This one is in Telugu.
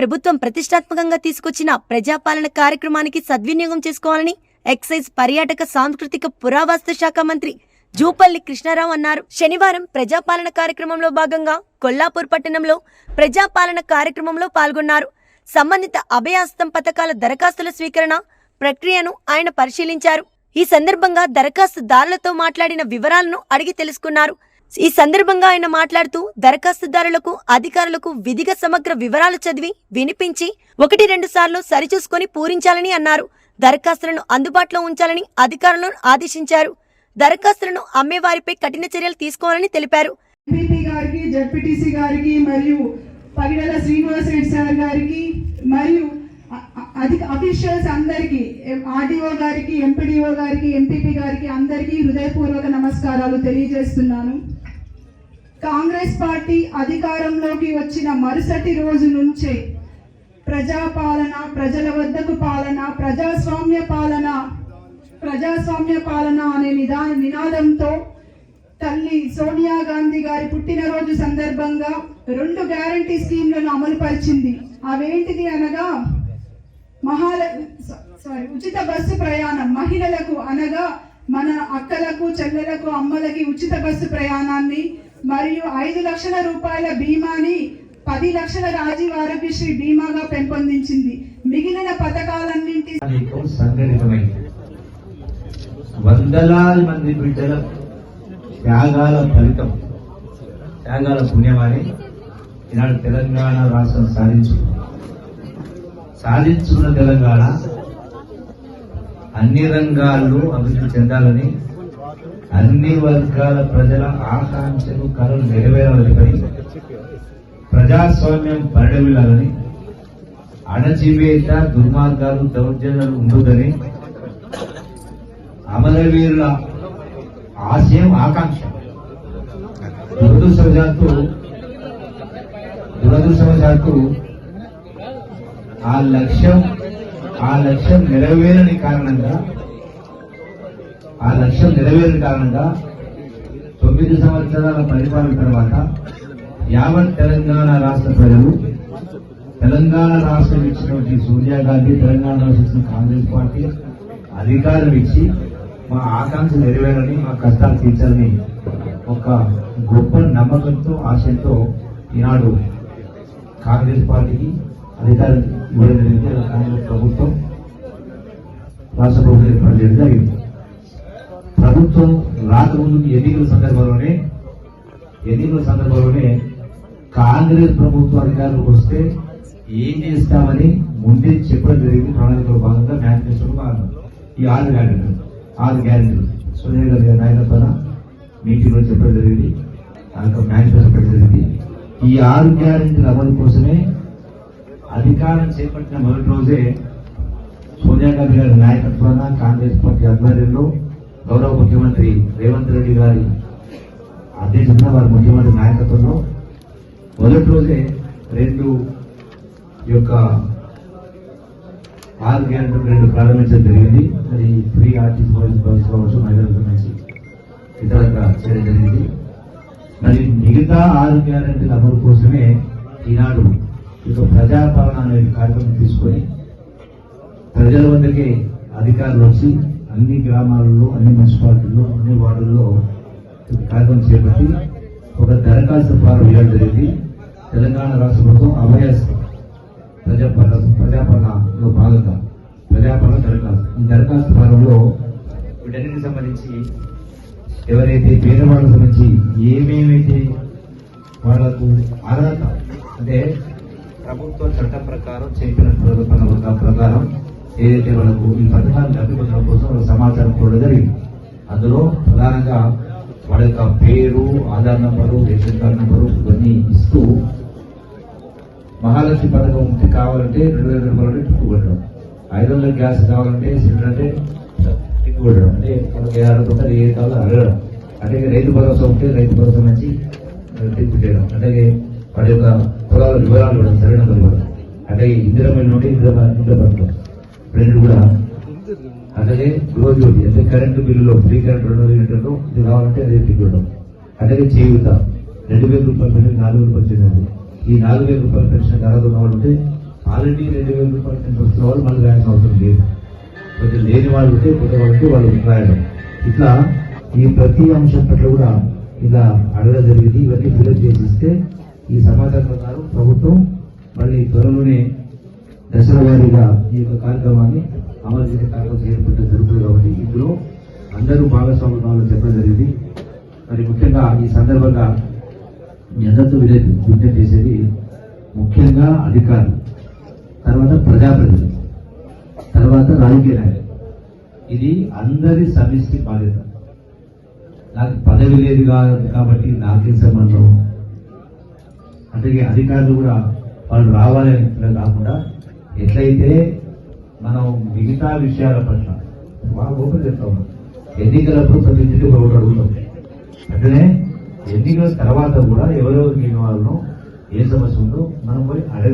ప్రభుత్వం ప్రతిష్టాత్మకంగా తీసుకొచ్చిన ప్రజాపాలన కార్యక్రమానికి సద్వినియోగం చేసుకోవాలని ఎక్సైజ్ పర్యాటక సాంస్కృతిక పురావస్తు శాఖ మంత్రి జూపల్లి కృష్ణారావు అన్నారు. శనివారం ప్రజాపాలన కార్యక్రమంలో భాగంగా కొల్లాపూర్ పట్టణంలో ప్రజాపాలన కార్యక్రమంలో పాల్గొన్నారు. సంబంధిత అభయాస్తం పథకాల దరఖాస్తుల స్వీకరణ ప్రక్రియను ఆయన పరిశీలించారు. ఈ సందర్భంగా దరఖాస్తుదారులతో మాట్లాడిన వివరాలను అడిగి తెలుసుకున్నారు. ఈ సందర్భంగా ఆయన మాట్లాడుతూ దరఖాస్తుదారులకు అధికారులకు విధిగా సమగ్ర వివరాలు చదివి వినిపించి ఒకటి రెండు సార్లు సరిచూసుకొని పూరించాలని అన్నారు. దరఖాస్తులను అందుబాటులో ఉంచాలని అధికారులను ఆదేశించారు. దరఖాస్తులను అమ్మేవారిపై కఠిన చర్యలు తీసుకోవాలని తెలిపారు. గారికి జడ్పీటీసీ గారికి మరియు పగిడల శ్రీనివాస్ రెడ్డి సార్ గారికి మరియు అధిక అఫీషియల్స్ అందరికీ ఆర్డీఓ గారికి ఎంపీడీఓ గారికి ఎంపీపీ గారికి అందరికీ హృదయపూర్వక నమస్కారాలు తెలియజేస్తున్నాను. కాంగ్రెస్ పార్టీ అధికారంలోకి వచ్చిన మరుసటి రోజు నుంచే ప్రజాపాలన ప్రజల వద్దకు పాలన ప్రజాస్వామ్య పాలన ప్రజాస్వామ్య పాలన అనే నిదా నినాదంతో తల్లి సోనియా గాంధీ గారి పుట్టినరోజు సందర్భంగా రెండు గ్యారంటీ స్కీమ్లను అమలు పరిచింది అవేంటిది అనగా మహాల స- సారీ ఉచిత బస్సు ప్రయాణం. మహిళలకు అనగా మన అక్కలకు చెల్లెలకు అమ్మలకి ఉచిత బస్సు ప్రయాణాన్ని మరియు ఐదు లక్షల రూపాయల బీమాని పది లక్షల రాజీవ్ ఆరోగ్యశ్రీ బీమాగా పెంపొందించింది. మిగిలిన పథకాలన్నింటి వందలాది మంది బిడ్డల త్యాగాల ఫలితం త్యాగాల పుణ్యమని ఈనాడు తెలంగాణ రాష్ట్రం సాధించు సాధించుకున్న తెలంగాణ అన్ని రంగాల్లో అభివృద్ధి చెందాలని అన్ని వర్గాల ప్రజల ఆకాంక్షలు కళలు నెరవేరాలని ప్రజాస్వామ్యం పరిడమిల్లాలని అణచివేత దుర్మార్గాలు దౌర్జన్యాలు ఉండదని అమరవీరుల ఆశయం ఆకాంక్ష. దురదృష్టవశాత్తు దురదృష్టవశాత్తు ఆ లక్ష్యం ఆ లక్ష్యం నెరవేరని కారణంగా ఆ లక్ష్యం నెరవేరిన కారణంగా తొమ్మిది సంవత్సరాల పరిపాలన తర్వాత యావత్ తెలంగాణ రాష్ట్ర ప్రజలు తెలంగాణ రాష్ట్రం ఇచ్చినటువంటి సోనియా గాంధీ తెలంగాణ రాష్ట్రం కాంగ్రెస్ పార్టీ అధికారం ఇచ్చి మా ఆకాంక్ష నెరవేరని మా కష్టాలు తీర్చాలని ఒక గొప్ప నమ్మకంతో ఆశయంతో ఈనాడు కాంగ్రెస్ పార్టీకి అధికారం ఇవ్వడం జరిగింది. కాంగ్రెస్ ప్రభుత్వం రాష్ట్ర ప్రభుత్వం ఏర్పాటు చేయడం జరిగింది. ప్రభుత్వం రాకముందు ఎన్నికల సందర్భంలోనే ఎన్నికల సందర్భంలోనే కాంగ్రెస్ ప్రభుత్వ అధికారులకు వస్తే ఏం చేస్తామని ముందే చెప్పడం జరిగింది. ప్రణాళికలో భాగంగా మేనిఫెస్టోలో భాగంగా. ఈ ఆరు గ్యారెంటీలు. ఆరు గ్యారెంటీలు. సోనియా గాంధీ గారి నాయకత్వాన మీటింగ్లో చెప్పడం జరిగింది. దాంట్లో మేనిఫెస్టో పెట్టడం జరిగింది. ఈ ఆరు గ్యారెంటీల అమలు కోసమే అధికారం చేపట్టిన మొదటి రోజే సోనియా గాంధీ గారి నాయకత్వాన కాంగ్రెస్ పార్టీ ఆధ్వర్యంలో గౌరవ ముఖ్యమంత్రి రేవంత్ రెడ్డి గారి అధ్యక్షతన వారి ముఖ్యమంత్రి నాయకత్వంలో మొదటి రోజే రెండు యొక్క ఆరు గ్యారెంటీ రెండు ప్రారంభించడం జరిగింది. అది ఫ్రీ ఆర్టీసీ కాలేజ్ కావచ్చు మహిళలకు సంబంధించి చేయడం జరిగింది. మరి మిగతా ఆరు గ్యారెంటీల అమలు కోసమే ఈనాడు ఇక ప్రజాపాలన అనే కార్యక్రమం తీసుకొని ప్రజల వద్దకే అధికారులు వచ్చి అన్ని గ్రామాలలో అన్ని మున్సిపాలిటీల్లో అన్ని వార్డుల్లో కార్యక్రమం చేపట్టి ఒక దరఖాస్తు ఫారం వేయడం జరిగింది. తెలంగాణ రాష్ట్ర ప్రభుత్వం అభయస్ ప్రజాపాలన ప్రజాపాలనలో భాగంగా ప్రజాపాలన దరఖాస్తు. ఈ దరఖాస్తు ఫారంలో వీటన్నిటికి సంబంధించి ఎవరైతే పేదవాళ్ళకు సంబంధించి ఏమేమైతే వాళ్ళకు అర్హత అంటే ప్రభుత్వ చట్టం ప్రకారం చెప్పిన ప్రకారం ఏదైతే వాళ్ళకు ఈ పథకాన్ని లబ్ధి కోసం వాళ్ళ సమాచారం కూడా జరిగింది. అందులో ప్రధానంగా వాళ్ళ యొక్క పేరు Aadhaar number ration card number ఇవన్నీ ఇస్తూ మహాలక్ష్మి పథకం ఉంటే కావాలంటే రెండు వేల రూపాయలు తిప్పుకోవడం ఐదు వందల గ్యాస్ కావాలంటే సిలిండర్ అంటే తిప్పుకోవడం అంటే మనకు ఏ అడుగుతుంటారు ఏ కావాలో అడగడం. అంటే రైతు భరోసా ఉంటే రైతు భరోసా నుంచి తిప్పు చేయడం. అలాగే వాడి యొక్క పొలాల వివరాలు ఇవ్వడం సరైన ఇవ్వడం అలాగే ఇందిరా మిల్లు ఉంటే ఇందిరా ఇంద్ర రెండు కూడా. అలాగే గృహజ్యోతి అంటే కరెంటు బిల్లులో ఫ్రీ కరెంట్ రెండు వేల ఇది కావాలంటే అదే టిక్కు అలాగే చేయూత. రెండు వేల రూపాయల పెన్షన్ నాలుగు వేలు పెన్షన్ ఈ నాలుగు వేల రూపాయల పెన్షన్ అర్హత ఉన్న ఆల్రెడీ రెండు వేల రూపాయల పెన్షన్ వస్తున్న వాళ్ళు మళ్ళీ రాయాల్సిన అవసరం లేదు. కొంచెం లేని వాళ్ళు ఉంటే కొత్త వాళ్ళకి వాళ్ళు రాయడం. ఇట్లా ఈ ప్రతి అంశం పట్ల కూడా ఇలా అడగడం జరిగింది. ఇవన్నీ ఫిలప్ చేసిస్తే ఈ సమాచారం ప్రకారం ప్రభుత్వం మళ్ళీ త్వరలోనే దశల వారీగా ఈ యొక్క కార్యక్రమాన్ని అమలు చేసే కార్యక్రమం చేపట్టడం జరుగుతుంది కాబట్టి ఇందులో అందరూ భాగస్వాములు కావాలని చెప్పడం జరిగింది. మరి ముఖ్యంగా ఈ సందర్భంగా మీ అందరితో విజ్ఞప్తి చేసేది ముఖ్యంగా అధికారులు తర్వాత ప్రజాప్రతినిధులు తర్వాత రాజకీయ నాయకులు. ఇది అందరి సమిష్టి బాధ్యత. నాకు పదవి లేదు కాబట్టి నాకేం సంబంధం? అందుకే అధికారులు కూడా వాళ్ళు రావాలని కాకుండా ఎట్లయితే మనం మిగతా విషయాల పట్ల బాగా ఓపెన్ చెప్తా ఉన్నాం ఎన్నికలప్పుడు ప్రతి ఇంటికి ఒకటి అడుగుతాం. అట్లనే ఎన్నికల తర్వాత కూడా ఎవరెవరు లేని వాళ్ళను ఏ సమస్య ఉందో మనం పోయి అడగ